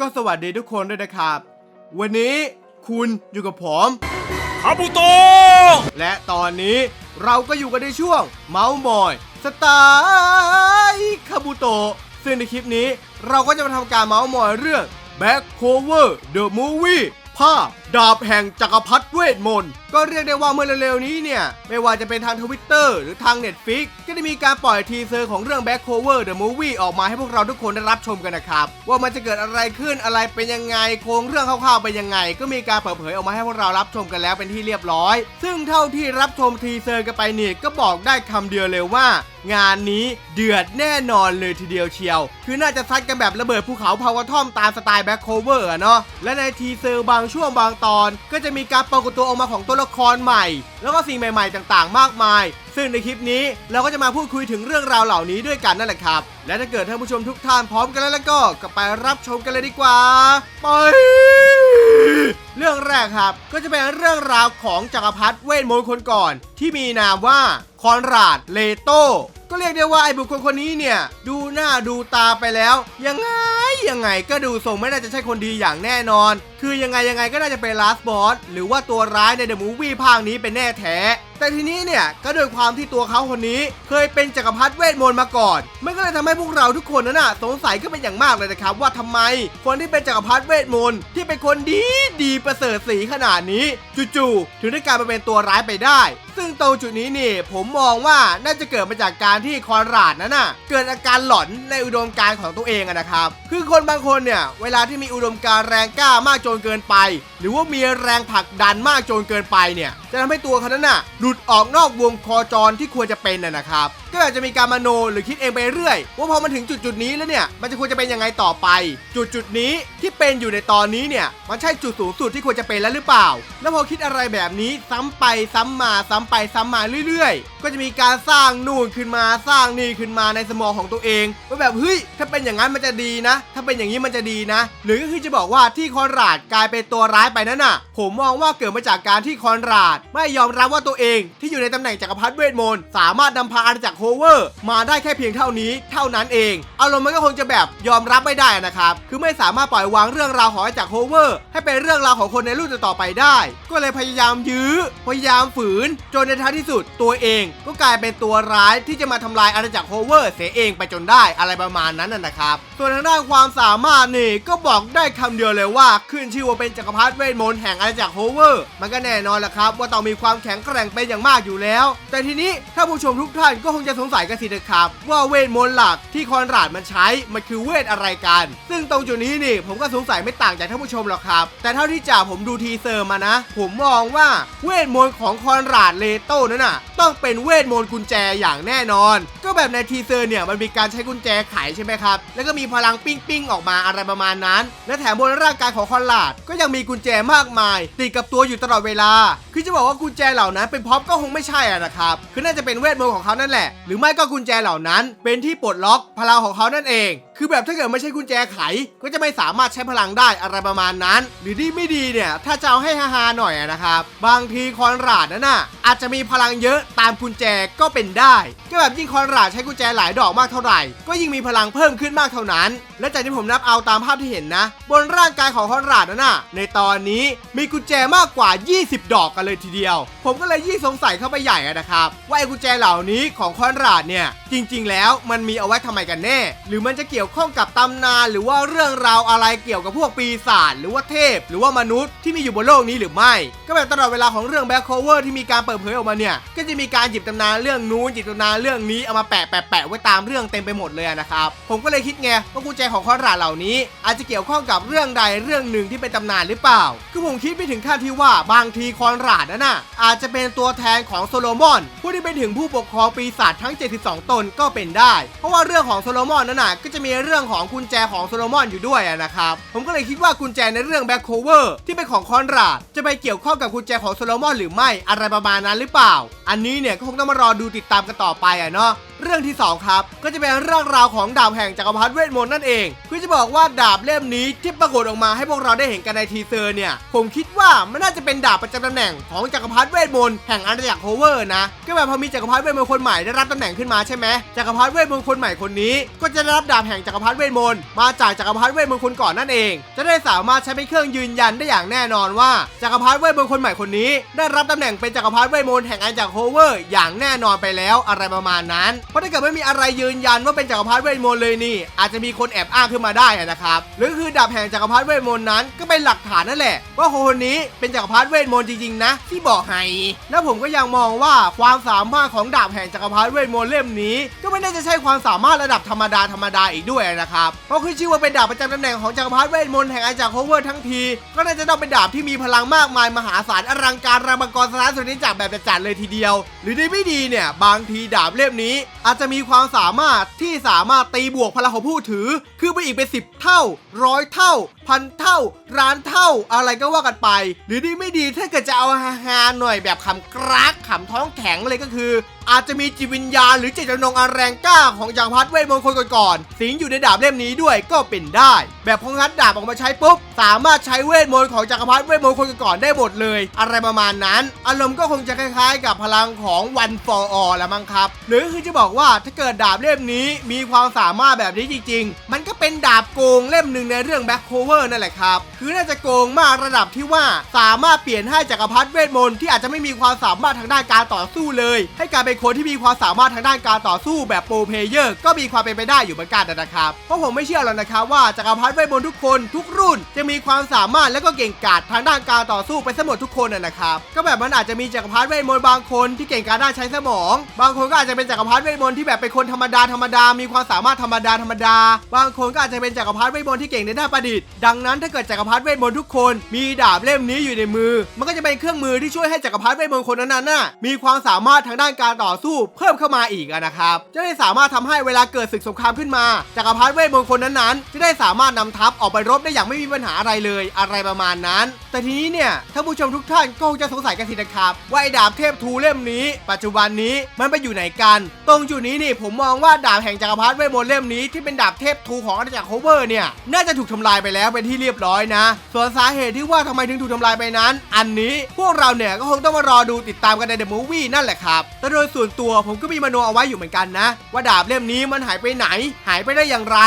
ก็สวัสดีทุกคนด้วยนะครับ วันนี้คุณอยู่กับผมคาบุโตะและตอนนี้เราก็อยู่กันในช่วงเมาส์มอยสไตล์คาบุโตะซึ่งในคลิปนี้เราก็จะมาทำการเมาส์มอยเรื่อง Back Cover The Movie ภาพดาบแห่งจักรพรรดิเวทมนต์ ก็เรียกได้ว่าเมื่อเร็วๆนี้เนี่ย ไม่ว่าจะเป็นทางทวิตเตอร์หรือทาง Netflix ก็ได้มีการปล่อยทีเซอร์ของเรื่อง Back Cover The Movie ออกมาให้พวกเราทุกคนได้รับชมกันนะครับ ว่ามันจะเกิดอะไรขึ้นอะไรเป็นยังไง โครงเรื่องคร่าวๆเป็นยังไง ก็มีการเปิดเผยออกมาให้พวกเรารับชมกันแล้วเป็นที่เรียบร้อย ซึ่งเท่าที่รับชมทีเซอร์กันไปเนี่ยก็บอกได้คำเดียวเลยว่า งานนี้เดือดแน่นอนเลยทีเดียวเชียว คือน่าจะซัดกันแบบระเบิดภูเขาพาวเวอร์ทอมตามสไตล์แบ็คโคเวอร์อะเนาะและในทีเซอร์บางช่วงบางตอน ก็จะมีการปรากฏตัวออกมาของตัวละครใหม่ แล้วก็สิ่งใหม่ๆต่างๆ มากมาย ซึ่งในคลิปนี้เราก็จะมาพูดคุยถึงเรื่องราวเหล่านี้ด้วยกันนั่นแหละครับ และถ้าเกิดท่านผู้ชมทุกท่านพร้อมกันแล้วแล้วก็ไปรับชมกันเลยดีกว่าไปเรื่องแรกครับก็จะเป็นเรื่องราวของจักรพรรดิเวทมนต์คนก่อน ที่มีนามว่าคอนราดเลโตก็เรียกได้ว่าไอ้บุคคลคนนี้เนี่ย ดูหน้าดูตาไปแล้ว ยังไงยังไงก็ดูทรงไม่น่าจะใช่คนดีอย่างแน่นอน คือยังไงยังไงก็น่าจะเป็นลาสบอสหรือว่าตัวร้ายในเดอะมูฟวี่ภาคนี้เป็นแน่แท้ แต่ทีนี้เนี่ยก็โดยความที่ตัวเขาคนนี้ เคยเป็นจักรพรรดิเวทมนต์มาก่อน มันก็เลยทำให้พวกเราทุกคนนั้นน่ะสงสัยก็เป็นอย่างมากเลยนะครับว่าทำไมคนที่เป็นจักรพรรดิเวทมนต์ที่เป็นคนดีดีประเสริฐสีขนาดนี้จู่ๆถึงได้กลายมาเป็นตัวร้ายไปได้ ซึ่งตรงจุดนี้นี่ผมมองว่าน่าจะเกิดมาจากการที่คอนราดนั้นน่ะเกิดอาการหลอนในอุดมการณ์ของตัวเองนะครับ คือคนบางคนเนี่ยเวลาที่มีอุดมการณ์แรงกล้ามากจนนเกินไป หรือว่ามีแรงผลักดันมากจนเกินไปเนี่ย จะทำให้ตัวเขานั้นน่ะหลุดออกนอกวงโคจรที่ควรจะเป็นน่ะนะครับ ก็อาจจะมีการมโนหรือคิดเองไปเรื่อย ว่าพอมันถึงจุดจุดนี้แล้วเนี่ย มันจะควรจะเป็นยังไงต่อไป จุดจุดนี้ที่เป็นอยู่ในตอนนี้เนี่ย มันใช่จุดสูงสุดที่ควรจะเป็นแล้วหรือเปล่า แล้วพอคิดอะไรแบบนี้ซ้ำไปซ้ำมาซ้ำไปซ้ำมาเรื่อยๆ ก็จะมีการสร้างนู่นขึ้นมาสร้างนี่ขึ้นมาในสมองของตัวเองว่าแบบเฮ้ยถ้าเป็นอย่างนั้นมันจะดีนะ ถ้าเป็นอย่างนี้มันจะดีนะ หรือก็คือจะบอกว่าที่คอนราดกลายเป็นตัวร้ายไปนั่นน่ะ ผมมองว่าเกิดมาจากการที่คอนราดไม่ยอมรับว่าตัวเองที่อยู่ในตำแหน่งจักรพรรดิเวทมนต์สามารถนำพาอาณาจักรโฮเวอร์ มาได้แค่เพียงเท่านี้ เท่านั้นเองอารมณ์มันก็คงจะแบบยอมรับไม่ได้นะครับคือไม่สามารถปล่อยวางเรื่องราวของอาณาจักรโฮเวอร์ ให้เป็นเรื่องราวของคนในรุ่นต่อไปได้ ก็เลยพยายามยื้อพยายามฝืน จนในท้ายที่สุดตัวเองก็กลายเป็นตัวร้ายที่จะมาทำลายอาณาจักรโฮเวอร์เสียเองไปจนได้อะไรประมาณนั้นนะนะครับส่วนทางด้านความสามารถนี่ก็บอกได้คำเดียวเลยว่าขึ้นชื่อว่าเป็นจักรพรรดิเวทมนต์แห่งอาณาจักรโฮเวอร์ มันก็แน่นอนแหละครับว่าต้องมีความแข็งแกร่งเป็นอย่างมากอยู่แล้ว แต่ทีนี้ถ้าผู้ชมทุกท่านก็คงจะสงสัยกันสินะครับ ว่าเวทมนต์หลักที่คอนราดมันใช้มันคือเวทอะไรกัน ซึ่งตรงจุดนี้นี่ผมก็สงสัยไม่ต่างจากท่านผู้ชมหรอกครับ แต่เท่าที่จ่าผมดูทีเซอร์มานะ ผมมองว่าเวทมนต์ของคอนราดเลโต้นั้นน่ะ ต้องเป็นเวทมนต์กุญแจอย่างแน่นอน ก็แบบในทีเซอร์เนี่ยมันมีการใช้กุญแจไขใช่ไหมครับ แล้วก็มีพลังปิ้งปิ้งๆออกมาอะไรประมาณนั้น และแถมบนร่างกายของคอนราดก็ยังมีกุญแจมากมายติดกับตัวอยู่ตลอดเวลาคือจะบอกว่ากุญแจเหล่านั้นเป็นพ็อปก็คงไม่ใช่อะนะครับคือน่าจะเป็นเวทมนต์ของเขานั่นแหละ หรือไม่ก็กุญแจเหล่านั้น เป็นที่ปลดล็อกพลังของเขานั่นเอง คือแบบถ้าเกิดไม่ใช่กุญแจไข ก็จะไม่สามารถใช้พลังได้อะไรประมาณนั้น หรือที่ไม่ดีเนี่ย ถ้าจะเอาให้ฮาๆหน่อยนะครับ บางทีคอนราดนั่นน่ะอาจจะมีพลังเยอะตามกุญแจก็เป็นได้ ก็แบบยิ่งคอนราดใช้กุญแจหลายดอกมากเท่าไหร่ ก็ยิ่งมีพลังเพิ่มขึ้นมากเท่านั้น และจากที่ผมนับเอาตามภาพที่เห็นนะ บนร่างกายของคอนราดนั่นน่ะในตอนนี้มีกุญแจมากกว่า 20 ดอกกันเลยทีเดียว ผมก็เลยยิ่งสงสัยเข้าไปใหญ่นะครับว่าไอ้กุญแจเหล่านี้ของคอนราดเนี่ยจริง ๆ แล้วมันมีเอาไว้ทำไมกันแน่ หรือมันจะเกี่ยวยวข้องกับตำนาน หรือว่าเรื่องราวอะไรเกี่ยวกับพวกปีศาจหรือว่าเทพ หรือว่ามนุษย์ที่มีอยู่บนโลกนี้หรือไม่ ก็แบบตลอดเวลาของเรื่องแบ็คโคเวอร์ที่มีการเปิดเผยออกมาเนี่ยก็จะมีการหยิบตำนานเรื่องนู้นหยิบตำนานเรื่องนี้เอามาแปะแปะแปะไว้ตามเรื่องเต็มไปหมดเลยนะครับผมก็เลยคิดไงว่ากุญแจของคอนราดเหล่านี้ อาจจะเกี่ยวข้องกับเรื่องใดเรื่องหนึ่งที่เป็นตำนานหรือเปล่า คือผมคิดไปถึงขั้นที่ว่าบางทีคอนราดนั่นน่ะอาจจะเป็นตัวแทนของโซโลมอน ผู้ที่เป็นถึงผู้ปกครองปีศาจทั้ง 72 ตนก็เป็นได้ เพราะว่าเรื่องของโซโลมอนนั่นน่ะก็จะมีเรื่องของกุญแจของโซโลมอนอยู่ด้วยนะครับผมก็เลยคิดว่ากุญแจในเรื่องแบ็คโคเวอร์ที่เป็นของคอนราดจะไปเกี่ยวข้องกับกุญแจของโซโลมอนหรือไม่อะไรประมาณนั้นหรือเปล่า อันนี้เนี่ยก็คงต้องมารอดูติดตามกันต่อไปอะเนาะ เรื่องที่สองครับ ก็จะเป็นเรื่องราวของดาบแห่งจักรพรรดิเวทมนต์นั่นเองคือจะบอกว่าดาบเล่มนี้ที่ปรากฏออกมาให้พวกเราได้เห็นกันในทีเซอร์เนี่ย ผมคิดว่ามันน่าจะเป็นดาบประจำตำแหน่งของจักรพรรดิเวทมนต์แห่งอาณาจักรโฮเวอร์นะ ก็แบบพอมีจักรพรรดิเวทมนต์คนใหม่ได้รับตำแหน่งขึ้นมาใช่ไหมจักรพรรดิเวทมนต์คนใหม่คนนี้ ก็จะได้รับดาบแห่งจักรพรรดิเวทมนต์มาจากจักรพรรดิเวทมนต์คนก่อนนั่นเอง จะได้สามารถใช้เป็นเครื่องยืนยันได้อย่างแน่นอนว่าจักรพรรดิเวทมนต์คนใหม่คนนี้ ได้รับตำแหน่งเป็นจักรพรรดิเวทมนต์แห่งอาณาจักรโฮเวอร์อย่างแน่นอนไปแล้วอะไรประมาณนั้นเพราะถ้าเกิดไม่มีอะไรยืนยันว่าเป็นจักรพรรดิเวทมนต์เลยนี่ อาจจะมีคนแอบอ้างขึ้นมาได้นะครับหรือคือดาบแห่งจักรพรรดิเวทมนต์นั้นก็เป็นหลักฐานนั่นแหละ ว่าคนนี้เป็นจักรพรรดิเวทมนต์จริงๆนะ ที่บอกให้แล้วผมก็ยังมองว่าความสามารถของดาบแห่งจักรพรรดิเวทมนต์เล่มนี้ ก็ไม่ได้จะใช่ความสามารถระดับธรรมดาธรรมดาอีกด้วยนะครับเพราะขึ้นชื่อว่าเป็นดาบประจำตำแหน่งของจักรพรรดิเวทมนต์แห่งอาณาจักรโฮเวอร์ทั้งที ก็น่าจะต้องเป็นดาบที่มีพลังมากมายมหาศาลอลังการระบังกรสถานสุนิจักแบบจัดๆเลยทีเดียว หรือดีไม่ดีเนี่ยบางทีดาบเล่มนี้อาจจะมีความสามารถที่สามารถตีบวกพลังของผู้ถือคือไปอีกเป็นสิบเท่า ร้อยเท่า พันเท่าล้านเท่า อะไรก็ว่ากันไป หรือดีไม่ดีถ้าเกิดจะเอาฮาๆหน่อยแบบขำกรักขำท้องแข็งเลยก็คือ อาจจะมีจิตวิญญาณหรือเจตจำนงอันแรงกล้าของจักรพรรดิเวทมนต์คนก่อนๆสิงอยู่ในดาบเล่มนี้ด้วยก็เป็นได้ แบบพองัดดาบออกมาใช้ปุ๊บสามารถใช้เวทมนต์ของจักรพรรดิเวทมนต์คนก่อนๆได้หมดเลย อะไรประมาณนั้น อารมณ์ก็คงจะคล้ายๆ กับพลังของ One for All ละมั้งครับ หรือคือจะบอกว่าถ้าเกิดดาบเล่มนี้มีความสามารถแบบนี้จริง ๆ มันก็เป็นดาบโกงเล่มหนึ่งในเรื่อง Back Cover นั่นแหละครับ คือน่าจะโกงมากระดับที่ว่าสามารถเปลี่ยนให้จักรพรรดิเวทมนต์ที่อาจจะไม่มีความสามารถทางด้านการต่อสู้เลย ให้กลายเป็นคนที่มีความสามารถทางด้านการต่อสู้แบบโปรเพเยอร์ก็มีความเป็นไปได้อยู่เหมือนกันนะครับ เพราะผมไม่เชื่อหรอกนะครับว่าจักรพรรดิเวทมนต์ทุกคนทุกรุ่น จะมีความสามารถและก็เก่งกาจทางด้านการต่อสู้ไปสมดทุกคนนะนะครับ ก็แบบมันอาจจะมีจักรพรรดิเวทมนต์บางคนที่เก่งการด้านใช้สมอง บางคนก็อาจจะเป็นจักรพรรดิเวทมนต์ที่แบบเป็นคนธรรมดาธรรมดามีความสามารถธรรมดาธรรมดา บางคนก็อาจจะเป็นจักรพรรดิเวทมนต์ที่เก่งในด้านประดิษฐ์ดังนั้นถ้าเกิดจักรพรรดิเวทมนต์ทุกคน มีดาบเล่มนี้อยู่ในมือ มันก็จะเป็นเครื่องมือที่ช่วยให้จักรพรรดิเวทมนต์คนนั้นๆน่ะมีความสามารถทางด้านการต่อสู้เพิ่มเข้ามาอีกนะครับจะได้สามารถทำให้เวลาเกิดศึกสงครามขึ้นมาจักรพรรดิเวทมนต์คนนั้นๆจะได้สามารถนำทัพออกไปรบได้อย่างไม่มีปัญหาอะไรเลย อะไรประมาณนั้น แต่ทีนี้เนี่ยท่านผู้ชมทุกท่านก็คงจะสงสัยกันสินะครับว่าไอ้ดาบเทพทูเล่มนี้ ปัจจุบันนี้มันไปอยู่ไหนกัน ตรงจุดนี้นี่ผมมองว่าดาบแห่งจักรพรรดิเวทมนต์เล่มนี้ที่เป็นดาบเทพทูของอาณาจักรโฮเวอร์เนี่ยน่าจะถูกทำลายไปแล้วเป็นที่เรียบร้อยนะ ส่วนสาเหตุที่ว่าทำไมถึงถูกทำลายไปนั้น อันนี้พวกเราเนี่ยก็คงต้องมารอดูติดตามกันในเดอะมูฟวี่นั่นแหละครับแต่โดยส่วนตัวผมก็มีมโนเอาไว้อยู่เหมือนกันนะ ว่าดาบเล่มนี้มันหายไปไหน หายไปได้อย่างไร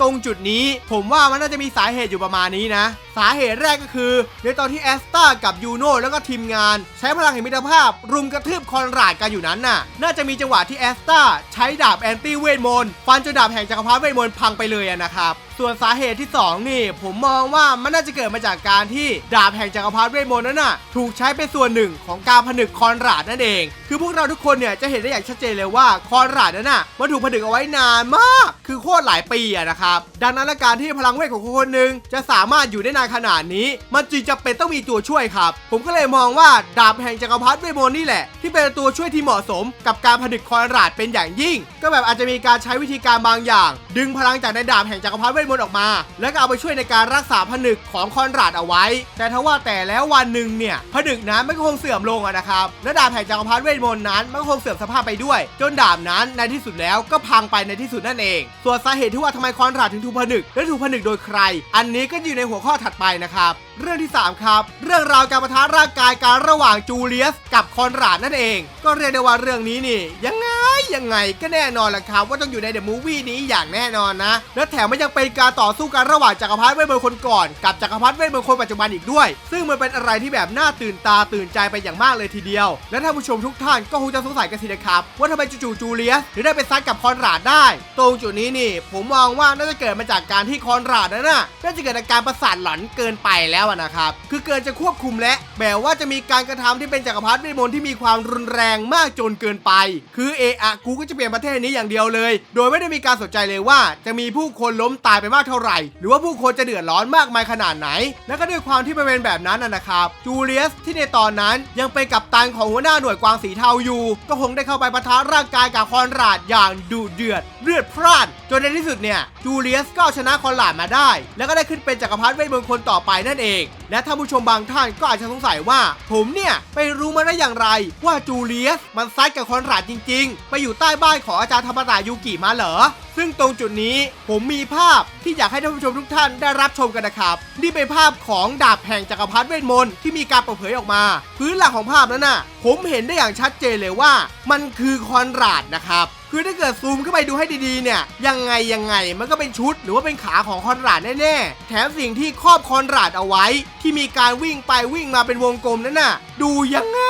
ตรงจุดนี้ ผมว่ามันน่าจะมีสาเหตุอยู่ประมาณนี้นะ สาเหตุแรกก็คือ ในตอนที่แอสตากับยูโน่แล้วก็ทีมงาน ใช้พลังแห่งมิตรภาพ รุมกระทืบคอนราดกันอยู่นั้นน่ะ น่าจะมีจังหวะที่แอสตาใช้ดาบแอนตี้เวทมนต์ฟันจนดาบแห่งจักรพรรดิเวทมนต์พังไปเลยนะครับส่วนสาเหตุที่ 2 นี่ ผมมองว่ามันน่าจะเกิดมาจากการที่ดาบแห่งจักรพรรดิเวทมนต์นั้นน่ะถูกใช้เป็นส่วนหนึ่งของการผนึกคอนราดนั่นเอง คือพวกเราทุกคนเนี่ยจะเห็นได้อย่างชัดเจนเลยว่าคอนราดนั้นน่ะมันถูกผนึกเอาไว้นานมาก คือโคตรหลายปีอะนะครับดังนั้นการที่พลังเวทของคนคนหนึ่งจะสามารถอยู่ได้นานขนาดนี้ มันจึงจะเป็นต้องมีตัวช่วยครับ ผมก็เลยมองว่าดาบแห่งจักรพรรดิเวทมนต์นี่แหละ ที่เป็นตัวช่วยที่เหมาะสมกับการผนึกคอนราดเป็นอย่างยิ่ง ก็แบบอาจจะมีการใช้วิธีการบางอย่าง ดึงพลังจากในดาบแห่งจักรพรรดิเวทมนต์ออกมา แล้วก็เอาไปช่วยในการรักษาผนึกของคอนราดเอาไว้ แต่ถ้าว่าแต่แล้ววันหนึ่งเนี่ยผนึกนั้นมันก็คงเสื่อมลงนะครับและดาบแห่งจักรพรรดิเวทมนต์นั้นมันก็คงเสื่อมสภาพไปด้วย จนดาบนั้นในที่สุดแล้วก็พังไปในที่สุดนั่นเอง ส่วนสาเหตุที่ว่าทำไมคอนราดถึงถูกผนึกและถูกผนึกโดยใคร อันนี้ก็อยู่ในหัวข้อถัดไปนะครับ เรื่องที่ 3 ครับ เรื่องราวการประทะร่างกายการระหว่างจูเลียส กับคอนราดนั่นเอง ก็เรียกได้ว่าเรื่องนี้นี่ ยังไงยังไงก็แน่นอนแหละครับ ว่าต้องอยู่ในเดอะมูฟวี่นี้อย่างแน่นอนนะ และแถมมันยังเป็นการต่อสู้กันระหว่างจักรพรรดิเวทมนต์คนก่อน กับจักรพรรดิเวทมนต์คนปัจจุบันอีกด้วย ซึ่งมันเป็นอะไรที่แบบน่าตื่นตาตื่นใจไปอย่างมากเลยทีเดียว และท่านผู้ชมทุกท่านก็คงจะสงสัยกันสินะครับว่าทำไมจู่ๆจูเลียสถึงได้ไปซัดกับคอนราดได้ ตรงจุดนี้นี่ ผมมองว่าน่าจะเกิดมาจากการที่คอนราดนั้นน่ะน่าจะเกิดอาการประสาทหลอนเกินไปแล้วอะนะครับ คือเกินจะควบคุมและแบบว่าจะมีการกระทำที่เป็นจักรพรรดิเวทมนต์ที่มีความรุนแรงมากจนเกินไป คือเออะกูก็จะเปลี่ยนประเทศนี้อย่างเดียวเลย โดยไม่ได้มีการสนใจเลยว่า จะมีผู้คนล้มตายไปมากเท่าไหร่ หรือว่าผู้คนจะเดือดร้อนมากมายขนาดไหน และก็ด้วยความที่มันเป็นแบบนั้นนะครับจูเลียสที่ในตอนนั้นยังเป็นกัปตันของหัวหน้าหน่วยกวางสีเทาอยู่ ก็คงได้เข้าไปปะทะร่างกายกับคอนราดอย่างดุเดือดเลือดพร่านจนในที่สุดเนี่ยจูเลียสก็เอาชนะคอนราดมาได้ แล้วก็ได้ขึ้นเป็นจักรพรรดิเวทมนต์คนคนต่อไปนั่นเองและท่านผู้ชมบางท่านก็อาจจะสงสัยว่า ผมเนี่ยไปรู้มาได้อย่างไร ว่าจูเลียสมันซัดกับคอนราดจริง ๆ ไปอยู่ใต้บ้านของอาจารย์ธรรมตายูกิมาเหรอซึ่งตรงจุดนี้ผมมีภาพที่อยากให้ท่านผู้ชมทุกท่านได้รับชมกันนะครับนี่เป็นภาพของดาบแห่งจักรพรรดิเวทมนต์ที่มีการเปิดเผยออกมา พื้นหลังของภาพนั้นน่ะ ผมเห็นได้อย่างชัดเจนเลยว่า มันคือคอนราดนะครับ คือถ้าเกิดซูมเข้าไปดูให้ดีๆเนี่ยยังไงยังไงมันก็เป็นชุดหรือว่าเป็นขาของคอนราดแน่ๆแถมสิ่งที่ครอบคอนราดเอาไว้ ที่มีการวิ่งไปวิ่งมาเป็นวงกลมนั่นน่ะ ดูยังไง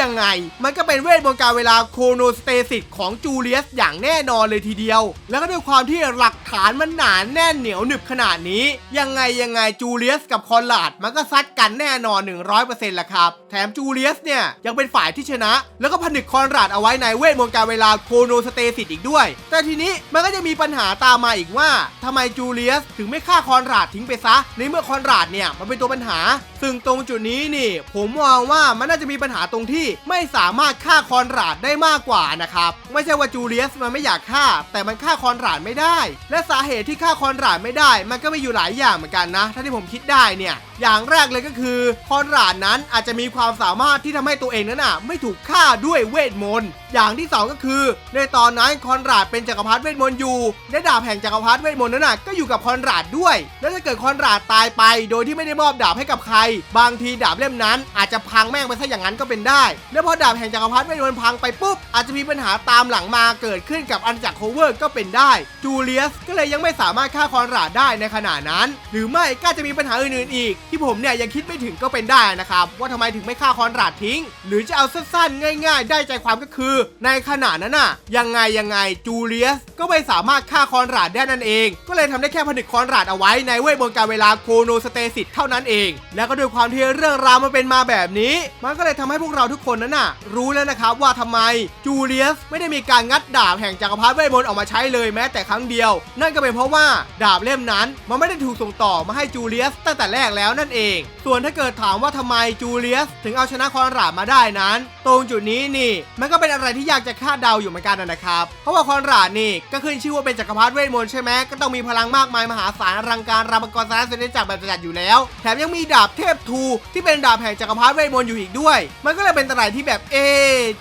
ยังไง มันก็เป็นเวทมนต์การเวลาโคโนสเตซิสของจูเลียสอย่างแน่นอนเลยทีเดียว แล้วก็ด้วยความที่หลักฐานมันหนาแน่นเหนียวหนึบขนาดนี้ ยังไงยังไงจูเลียสกับคอนราดมันก็ซัดกันแน่นอน 100%แหละครับ แถมจูเลียสเนี่ย ยังเป็นฝ่ายที่ชนะ แล้วก็ผนึกคอนราดเอาไว้ในเวทมนต์การเวลาโคโนสเตซิสอีกด้วย แต่ทีนี้มันก็จะมีปัญหาตามมาอีกว่าทำไมจูเลียสถึงไม่ฆ่าคอนราดทิ้งไปซะในเมื่อคอนราดเนี่ยมันเป็นตัวปัญหา ซึ่งตรงจุดนี้นี่ ผมมองว่ามันน่าจะมีปัญหาตรงที่ไม่สามารถฆ่าคอนราดได้มากกว่านะครับ ไม่ใช่ว่าจูเลียสมันไม่อยากฆ่า แต่มันฆ่าคอนราดไม่ได้ และสาเหตุที่ฆ่าคอนราดไม่ได้ มันก็มีอยู่หลายอย่างเหมือนกันนะ ถ้าที่ผมคิดได้เนี่ยอย่างแรกเลยก็คือ คอนราดนั้นอาจจะมีความสามารถที่ทำให้ตัวเองนั้นน่ะ ไม่ถูกฆ่าด้วยเวทมนต์อย่างที่สองก็คือ ในตอนนั้นคอนราดเป็นจักรพรรดิเวทมนต์อยู่และดาบแห่งจักรพรรดิเวทมนต์นั้นน่ะก็อยู่กับคอนราดด้วย แล้วถ้าเกิดคอนราดตายไป โดยที่ไม่ได้มอบดาบให้กับใคร บางทีดาบเล่มนั้นอาจจะพังแม่งไปซะอย่างนั้นก็เป็นได้ แล้วพอดาบแห่งจักรพรรดิเวทมนพังไปปุ๊บ อาจจะมีปัญหาตามหลังมาเกิดขึ้นกับอันจักรโคเวอร์ก็เป็นได้ จูเลียสก็เลยยังไม่สามารถฆ่าคอนราดได้ในขณะนั้น หรือไม่ก็จะมีปัญหาอื่นๆอีก ที่ผมเนี่ยยังคิดไม่ถึงก็เป็นได้นะครับว่าทำไมถึงไม่ฆ่าคอนราดทิ้ง หรือจะเอาสั้นๆ ง่าย ๆ ได้ใจความก็คือ ในขณะนั้นน่ะยังไงยังไงจูเลียสก็ไม่สามารถฆ่าคอนราดได้นั่นเอง ก็เลยทำได้แค่ผนึกคอนราดเอาไว้ในเวทมนต์การเวลาโคโนสเตซิสเท่านั้นเอง แล้วก็ด้วยความที่เรื่องราวมันเป็นมาแบบนี้มันก็เลยทำให้พวกเราทุกคนนั้นน่ะ รู้แล้วนะครับว่าทำไมจูเลียสไม่ได้มีการงัดดาบแห่งจักรพรรดิเวทมนต์ออกมาใช้เลยแม้แต่ครั้งเดียว นั่นก็เป็นเพราะว่าดาบเล่มนั้น มันไม่ได้ถูกส่งต่อมาให้จูเลียสตั้งแต่แรกแล้วนั่นเอง ส่วนถ้าเกิดถามว่าทำไมจูเลียสถึงเอาชนะคอนราดมาได้นั้น ตรงจุดนี้นี่ มันก็เป็นอะไรที่ยากจะคาดเดาอยู่เหมือนกันนะครับ เพราะว่าคอนราดนี่ก็ขึ้นชื่อว่าเป็นจักรพรรดิเวทมนต์ใช่ไหมก็ต้องมีพลังมากมายมหาศาลอลังการรามกรสารเสด็จจากแบบจัดอยู่แล้ว แถมยังมีดาบเทพทูที่เป็นดาบแห่งจักรพรรดิเวทมนต์อยู่อีกด้วย มันก็เลยเป็นอะไรที่แบบเอ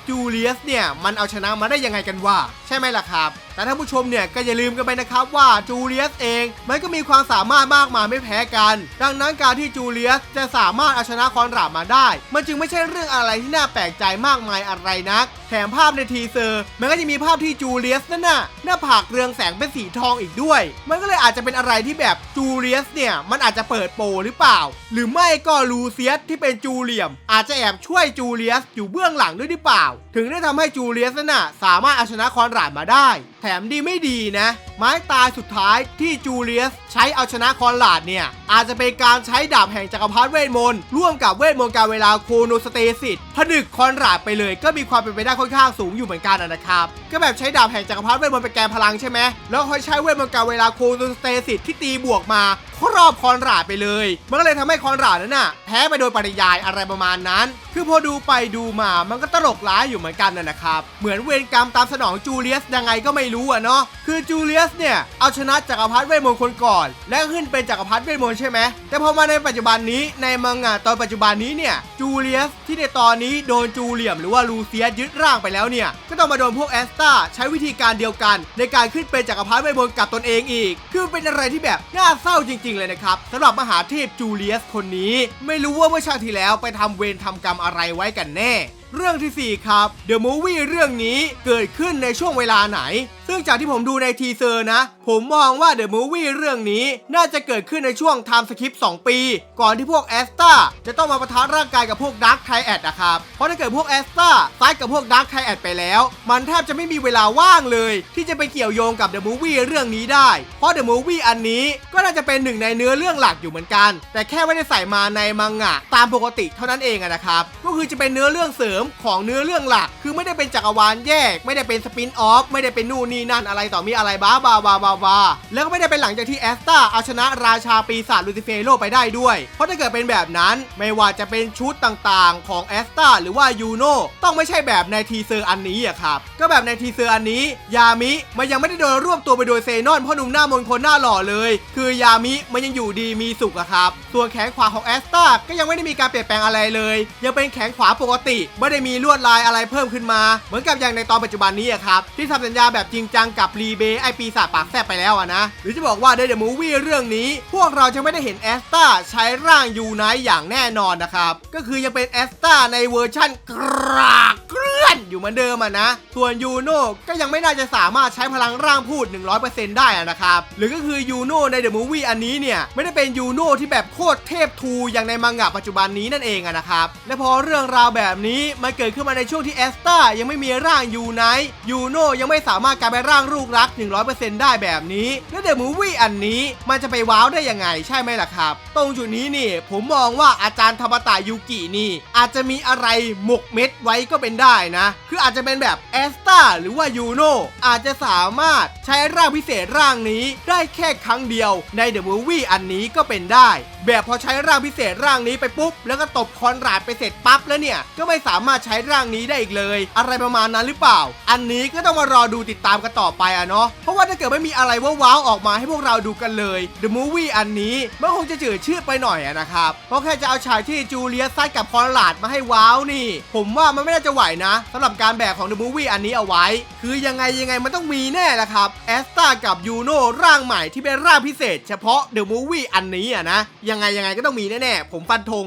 จูเลียสเนี่ยมันเอาชนะมาได้ยังไงกันวะใช่ไหมล่ะครับ แต่ท่านผู้ชมเนี่ยก็อย่าลืมกันไปนะครับว่าจูเลียสเอง มันก็มีความสามารถมากมายไม่แพ้กัน ดังนั้นการที่จูเลียสจะสามารถเอาชนะคอนราดมาได้ มันจึงไม่ใช่เรื่องอะไรที่น่าแปลกใจมากมายอะไรนัก ถมภาพในทีเซอร์ มันก็จะมีภาพที่จูเลียสนั่นน่ะหน้าผากเรืองแสงเป็นสีทองอีกด้วย มันก็เลยอาจจะเป็นอะไรที่แบบจูเลียสเนี่ยมันอาจจะเปิดโปรหรือเปล่า หรือไม่ก็ลูเซียสที่เป็นจูเลียม อาจจะแอบช่วยจูเลียสอยู่เบื้องหลังด้วยหรือเปล่า ถึงได้ทำให้จูเลียสนั่นน่ะสามารถเอาชนะคอนราดมาได้ แถมดีไม่ดีนะ ไม้ตายสุดท้ายที่จูเลียสใช้เอาชนะคอนลาดเนี่ย อาจจะเป็นการใช้ดาบแห่งจักรพรรดิเวทมนต์ร่วมกับเวทมนต์การเวลาโคโนสเตซิตผนึกคอนลาดไปเลยก็มีความเป็นไปได้ค่อนข้างสูงอยู่เหมือนกันนะครับก็แบบใช้ดาบแห่งจักรพรรดิเวทมนต์เป็นแกนพลังใช่ไหมแล้วค่อยใช้เวทมนต์การเวลาโคโนสเตซิตที่ตีบวกมาครอบคอนราดไปเลย มันก็เลยทำให้คอนราดนั้นน่ะแพ้ไปโดยปริยายอะไรประมาณนั้น คือพอดูไปดูมามันก็ตลกร้ายอยู่เหมือนกันนะนะครับ เหมือนเวรกรรมตามสนองจูเลียสยังไงก็ไม่รู้อะเนาะคือจูเลียสเนี่ยเอาชนะจักรพรรดิเวทมนต์คนก่อน แล้วขึ้นเป็นจักรพรรดิเวทมนต์ใช่ไหมแต่พอมาในปัจจุบันนี้ในมังงะตอนปัจจุบันนี้เนี่ยจูเลียสที่ในตอนนี้โดนจูเลียมหรือว่าลูเซียสยึดร่างไปแล้วเนี่ยก็ต้องมาโดนพวกแอสตาใช้วิธีการเดียวกัน ในการขึ้นเป็นจักรพรรดิเวทมนต์กับตนเองอีก คือเป็นอะไรที่แบบน่าเศร้าจริงๆเลยนะครับสำหรับมหาเทพจูเลียสคนนี้ ไม่รู้ว่าเมื่อชาติที่แล้วไปทำเวรทำกรรมอะไรไว้กันแน่ เรื่องทีสี่ 4 ครับ The Movie เรื่องนี้เกิดขึ้นในช่วงเวลาไหน ซึ่งจากที่ผมดูในทีเซอร์นะ ผมมองว่า The Movie เรื่องนี้น่าจะเกิดขึ้นในช่วง Time Skip 2ปี ก่อนที่พวกแอสตาจะต้องมาประทะร่างกายกับพวก Dark Triad นะครับ เพราะถ้าเกิดพวกแอสตาซัดกับพวก Dark Triad ไปแล้ว มันแทบจะไม่มีเวลาว่างเลย ที่จะไปเกี่ยวโยงกับ The Movie เรื่องนี้ได้ เพราะ The Movie อันนี้ก็น่าจะเป็นหนึ่งในเนื้อเรื่องหลักอยู่เหมือนกัน แต่แค่ไม่ได้ใส่มาในมังงะตามปกติเท่านั้นเองนะครับก็คือจะเป็นเนื้อเรื่องเสริมของเนื้อเรื่องหลัก คือไม่ได้เป็นจักรวาลแยก ไม่ได้เป็นสปินออฟไม่ได้เป็นนู่นนี่นั่นอะไรต่อมีอะไรบ้าบาบาบาบาแล้วก็ไม่ได้เป็นหลังจากที่แอสตาเอาชนะราชาปีศาจลูซิเฟโรไปได้ด้วย เพราะถ้าเกิดเป็นแบบนั้นไม่ว่าจะเป็นชุดต่างๆ ของแอสตาหรือว่ายูโนต้องไม่ใช่แบบในทีเซอร์อันนี้อะครับก็แบบในทีเซอร์อันนี้ ยามิมันยังไม่ได้โดนรวบตัวไปโดยเซนอนพ่อหนุ่มหน้ามนคนหน้าหล่อเลย คือยามิมันยังอยู่ดีมีสุขอะครับส่วนแขนขวาของแอสตาก็ยังไม่ได้มีการเปลี่ยนแปลงอะไรเลย ยังเป็นแขนขวาปกติไม่ได้มีลวดลายอะไรเพิ่มขึ้นมา เหมือนกับอย่างในตอนปัจจุบันนี้ครับที่ทำสัญญาแบบจริงจังกับรีเบย์ไอปีศาจปากแซบไปแล้วนะ หรือจะบอกว่าในเดอะมูวี่เรื่องนี้ พวกเราจะไม่ได้เห็นแอสตาใช้ร่างยูไนท์อย่างแน่นอนนะครับก็คือยังเป็นแอสตาในเวอร์ชั่นกรากเกลื่อนอยู่เหมือนเดิมนะส่วนยูโน่ก็ยังไม่น่าจะสามารถใช้พลังร่างพูด 100%ได้อะนะครับหรือก็คือยูโน่ในเดอะมูวี่อันนี้เนี่ยไม่ได้เป็นยูโน่ที่แบบโคตรเทพทูอย่างในมังงะปัจจุบันนี้นั่นเองนะครับและพอเรื่องราวแบบนี้มันเกิดขึ้นมาในช่วงที่แอสตายังไม่มีร่างยูไนยูโน่ยังไม่สามารถกลายเป็นร่างลูกรัก 100%ได้แบบนี้ แล้วเดอะมูวี่อันนี้มันจะไปว้าวได้ยังไงใช่ไหมล่ะครับ ตรงจุดนี้นี่ผมมองว่าอาจารย์ธรรมตะยูกินี่ อาจจะมีอะไรหมกเม็ดไว้ก็เป็นได้นะ คืออาจจะเป็นแบบแอสตาหรือว่ายูโนอาจจะสามารถใช้ร่างพิเศษร่างนี้ได้แค่ครั้งเดียวในเดอะมูวี่อันนี้ก็เป็นได้ แบบพอใช้ร่างพิเศษร่างนี้ไปปุ๊บ แล้วก็ตบคอนราดไปเสร็จปั๊บแล้วเนี่ยก็ไม่สามารถมาใช้ร่างนี้ได้อีกเลย อะไรประมาณนั้นหรือเปล่า อันนี้ก็ต้องมารอดูติดตามกันต่อไปอะเนาะเพราะว่าถ้าเกิดไม่มีอะไรว้าวๆออกมาให้พวกเราดูกันเลย The Movie อันนี้มันคงจะจืดชืดไปหน่อยอะนะครับเพราะแค่จะเอาฉากที่จูเลียสซัดกับคอนราดมาให้ว้าวนี่ ผมว่ามันไม่น่าจะไหวนะสำหรับการแบกของ The Movie อันนี้เอาไว้ คือยังไงยังไงมันต้องมีแน่ละครับแอสตากับยูโนร่างใหม่ที่เป็นร่างพิเศษ เฉพาะ The Movie อันนี้อะนะยังไงยังไงก็ต้องมีแน่ๆผมฟันธง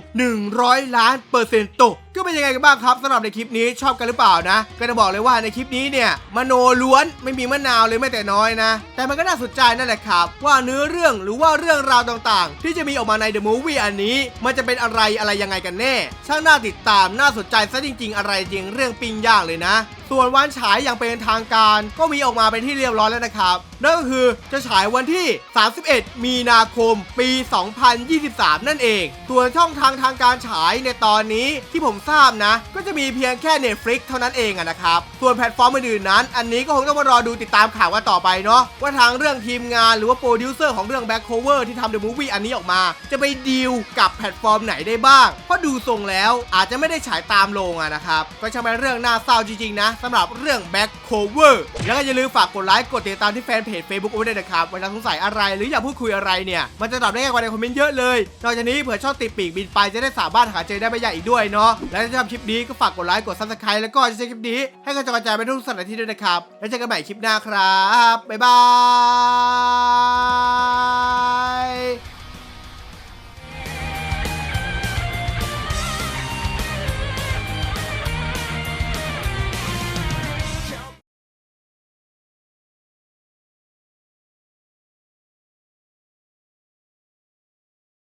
100 ล้านเปอร์เซ็นต์ตก ก็เป็นยังไงกันบ้างครับสำหรับในคลิปนี้ชอบกันหรือเปล่านะ ก็จะบอกเลยว่าในคลิปนี้เนี่ยมโนล้วนไม่มีมะนาวเลยแม้แต่น้อยนะ แต่มันก็น่าสนใจนั่นแหละครับ ว่าเนื้อเรื่องหรือว่าเรื่องราวต่างๆ ที่จะมีออกมาใน The Movie อันนี้ มันจะเป็นอะไรอะไรยังไงกันแน่ ช่างน่าติดตามน่าสนใจซะจริง ๆ อะไรจริงเรื่องปิ้งย่างเลยนะส่วนวันฉายอย่างเป็นทางการก็มีออกมาเป็นที่เรียบร้อยแล้วนะครับ นั่นก็คือจะฉายวันที่ 31 มีนาคม ปี 2023 นั่นเอง ส่วนช่องทางทางการฉายในตอนนี้ที่ผมทราบนะ ก็จะมีเพียงแค่ Netflix เท่านั้นเองนะครับ ส่วนแพลตฟอร์มอื่นๆนั้น อันนี้ก็คงต้องมารอดูติดตามข่าวกันต่อไปเนาะว่าทางเรื่องทีมงานหรือว่าโปรดิวเซอร์ของเรื่อง Back Cover ที่ทำ The Movie อันนี้ออกมา จะไปดีลกับแพลตฟอร์มไหนได้บ้าง เพราะดูทรงแล้วอาจจะไม่ได้ฉายตามโรงอะนะครับก็ช่างเป็นเรื่องน่าเศร้าจริงๆนะสำหรับเรื่อง Back Cover แล้วก็อย่าลืมฝากกดไลค์กดติดตามที่แฟนเพจ Facebook เอาไว้ด้วยนะครับเวลาสงสัยอะไรหรืออยากพูดคุยอะไรเนี่ย มันจะตอบได้ง่ายกว่าในคอมเมนต์เยอะเลยนอกจากนี้เผื่อชอบติดปีกบินไปจะได้สามารถหาเจอได้ไม่ยากอีกด้วยเนาะและถ้าชอบคลิปนี้ก็ฝากกดไลค์กด Subscribe แล้วก็จะแชร์คลิปนี้ให้กระจายไปทุกสถานที่ด้วยนะครับแล้วเจอกันใหม่คลิปหน้าครับบ๊ายบาย